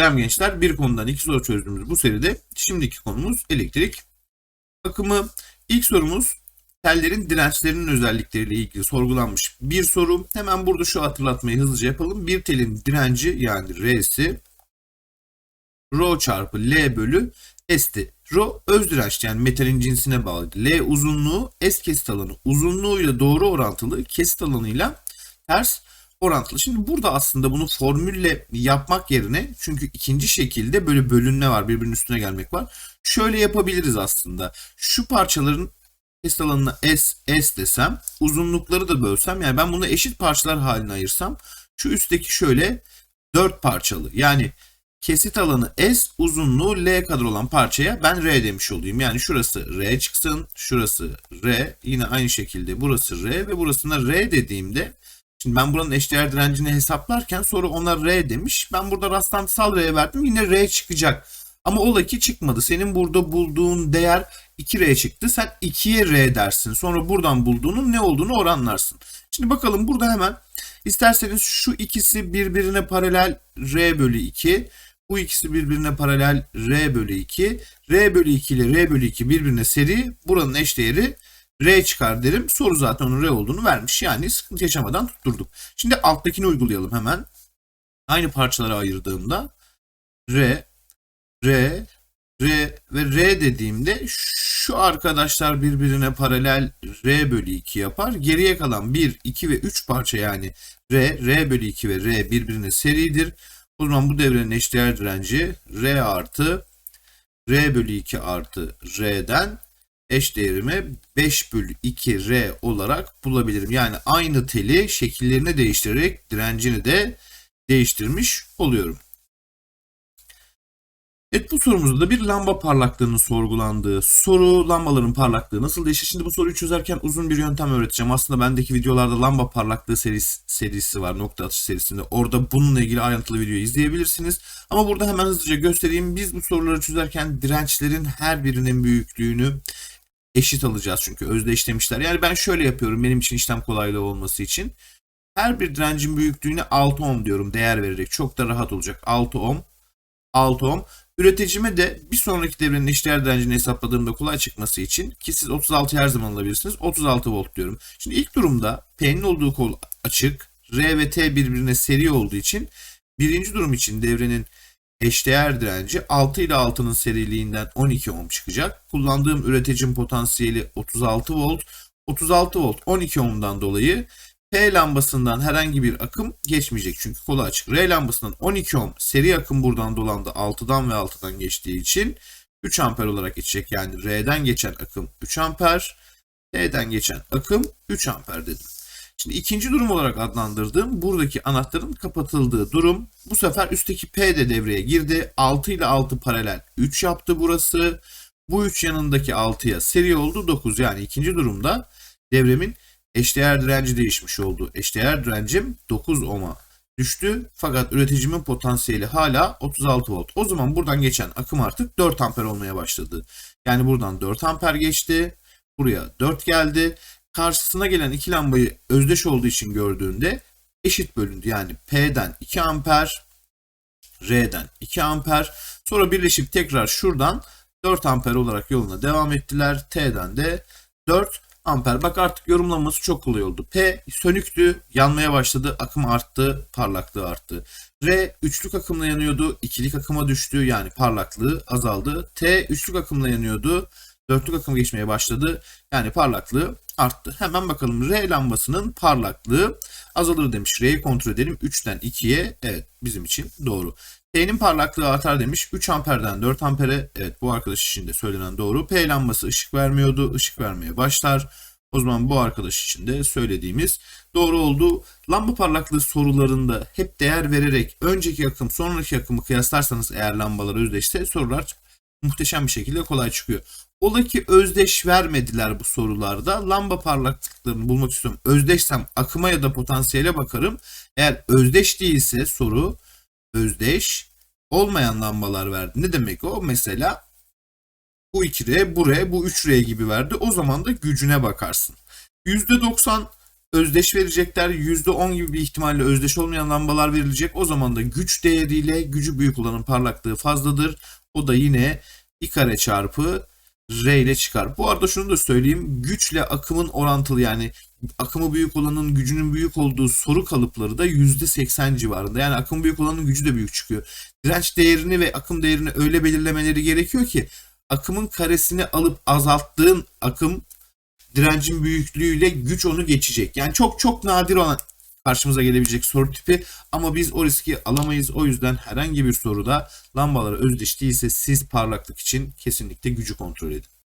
Selam gençler. Bir konudan iki soru çözdüğümüz bu seride şimdiki konumuz elektrik akımı. İlk sorumuz tellerin dirençlerinin özellikleriyle ilgili sorgulanmış bir soru. Hemen burada şu hatırlatmayı hızlıca yapalım. Bir telin direnci yani R'si Rho çarpı L bölü S'ti. Rho öz direnç yani metalin cinsine bağlı. L uzunluğu S kesit alanı uzunluğuyla doğru orantılı kesit alanıyla ters orantılı. Şimdi burada aslında bunu formülle yapmak yerine çünkü ikinci şekilde böyle bölünme var birbirinin üstüne gelmek var. Şöyle yapabiliriz aslında. Şu parçaların kesit alanına S, S desem uzunlukları da bölsem yani ben bunu eşit parçalar haline ayırsam şu üstteki şöyle 4 parçalı yani kesit alanı S uzunluğu L kadar olan parçaya ben R demiş olayım. Yani şurası R çıksın, şurası R, yine aynı şekilde burası R ve burasına R dediğimde Şimdi ben buranın eşdeğer direncini hesaplarken sonra ona R demiş. Ben burada rastlantısal R verdim yine R çıkacak. Ama ola ki çıkmadı. Senin burada bulduğun değer 2R çıktı. Sen 2'ye R dersin. Sonra buradan bulduğunun ne olduğunu oranlarsın. Şimdi bakalım burada hemen isterseniz şu ikisi birbirine paralel R bölü 2. Bu ikisi birbirine paralel R bölü 2. R bölü 2 ile R bölü 2 birbirine seri. Buranın eşdeğeri R çıkar derim. Soru zaten onun R olduğunu vermiş. Yani sıkıntı yaşamadan tutturduk. Şimdi alttakini uygulayalım hemen. Aynı parçalara ayırdığımda R, R, R ve R dediğimde şu arkadaşlar birbirine paralel R bölü 2 yapar. Geriye kalan 1, 2 ve 3 parça yani R, R bölü 2 ve R birbirine seridir. O zaman bu devrenin eşdeğer direnci R artı R bölü 2 artı R'den eş değerimi 5 bölü 2 R olarak bulabilirim. Yani aynı teli şekillerini değiştirerek direncini de değiştirmiş oluyorum. Evet bu sorumuzda da bir lamba parlaklığının sorgulandığı soru lambaların parlaklığı nasıl değişir? Şimdi bu soruyu çözerken uzun bir yöntem öğreteceğim. Aslında bendeki videolarda lamba parlaklığı serisi, serisi var nokta atış serisinde. Orada bununla ilgili ayrıntılı video izleyebilirsiniz. Ama burada hemen hızlıca göstereyim. Biz bu soruları çözerken dirençlerin her birinin büyüklüğünü eşit alacağız çünkü özdeşlemişler. Yani ben şöyle yapıyorum benim için işlem kolaylığı olması için. Her bir direncin büyüklüğüne 6 ohm diyorum değer vererek. Çok da rahat olacak. 6 ohm. 6 ohm. Üreticime de bir sonraki devrenin eşdeğer direncini hesapladığımda kolay çıkması için ki siz 36 her zaman alabilirsiniz. 36 volt diyorum. Şimdi ilk durumda P'nin olduğu kol açık. R ve T birbirine seri olduğu için birinci durum için devrenin eşdeğer direnci 6 ile 6'nın seriliğinden 12 ohm çıkacak. Kullandığım üreticim potansiyeli 36 volt. 36 volt 12 ohm'dan dolayı P lambasından herhangi bir akım geçmeyecek çünkü kolu açık. R lambasından 12 ohm seri akım buradan dolandı 6'dan ve 6'dan geçtiği için 3 amper olarak geçecek. Yani R'den geçen akım 3 amper, T'den geçen akım 3 amper dedim. Şimdi ikinci durum olarak adlandırdığım buradaki anahtarın kapatıldığı durum. Bu sefer üstteki P de devreye girdi. 6 ile 6 paralel 3 yaptı burası. Bu 3 yanındaki 6'ya seri oldu 9. Yani ikinci durumda devremin eşdeğer direnci değişmiş oldu. Eşdeğer direncim 9 ohm'a düştü. Fakat üreticimin potansiyeli hala 36 volt. O zaman buradan geçen akım artık 4 amper olmaya başladı. Yani buradan 4 amper geçti. Buraya 4 geldi karşısına gelen iki lambayı özdeş olduğu için gördüğünde eşit bölündü. Yani P'den 2 amper, R'den 2 amper. Sonra birleşip tekrar şuradan 4 amper olarak yoluna devam ettiler. T'den de 4 amper. Bak artık yorumlaması çok kolay oldu. P sönüktü, yanmaya başladı, akım arttı, parlaklığı arttı. R üçlük akımla yanıyordu, ikilik akıma düştü yani parlaklığı azaldı. T üçlük akımla yanıyordu, dörtlük akım geçmeye başladı yani parlaklığı arttı. Hemen bakalım R lambasının parlaklığı azalır demiş. R'yi kontrol edelim. 3'ten 2'ye evet bizim için doğru. T'nin parlaklığı artar demiş. 3 amperden 4 ampere evet bu arkadaş için de söylenen doğru. P lambası ışık vermiyordu. Işık vermeye başlar. O zaman bu arkadaş için de söylediğimiz doğru oldu. Lamba parlaklığı sorularında hep değer vererek önceki akım sonraki akımı kıyaslarsanız eğer lambalar özdeşse sorular muhteşem bir şekilde kolay çıkıyor. Ola ki özdeş vermediler bu sorularda. Lamba parlaklıklarını bulmak istiyorum. Özdeşsem akıma ya da potansiyele bakarım. Eğer özdeş değilse soru özdeş olmayan lambalar verdi. Ne demek o? Mesela bu 2R, bu R, bu 3R gibi verdi. O zaman da gücüne bakarsın. %90 özdeş verecekler. %10 gibi bir ihtimalle özdeş olmayan lambalar verilecek. O zaman da güç değeriyle gücü büyük olanın parlaklığı fazladır. O da yine i kare çarpı r ile çıkar. Bu arada şunu da söyleyeyim. Güçle akımın orantılı yani akımı büyük olanın gücünün büyük olduğu soru kalıpları da %80 civarında. Yani akım büyük olanın gücü de büyük çıkıyor. Direnç değerini ve akım değerini öyle belirlemeleri gerekiyor ki akımın karesini alıp azalttığın akım direncin büyüklüğüyle güç onu geçecek. Yani çok çok nadir olan karşımıza gelebilecek soru tipi ama biz o riski alamayız. O yüzden herhangi bir soruda lambalara özdeş değilse siz parlaklık için kesinlikle gücü kontrol edin.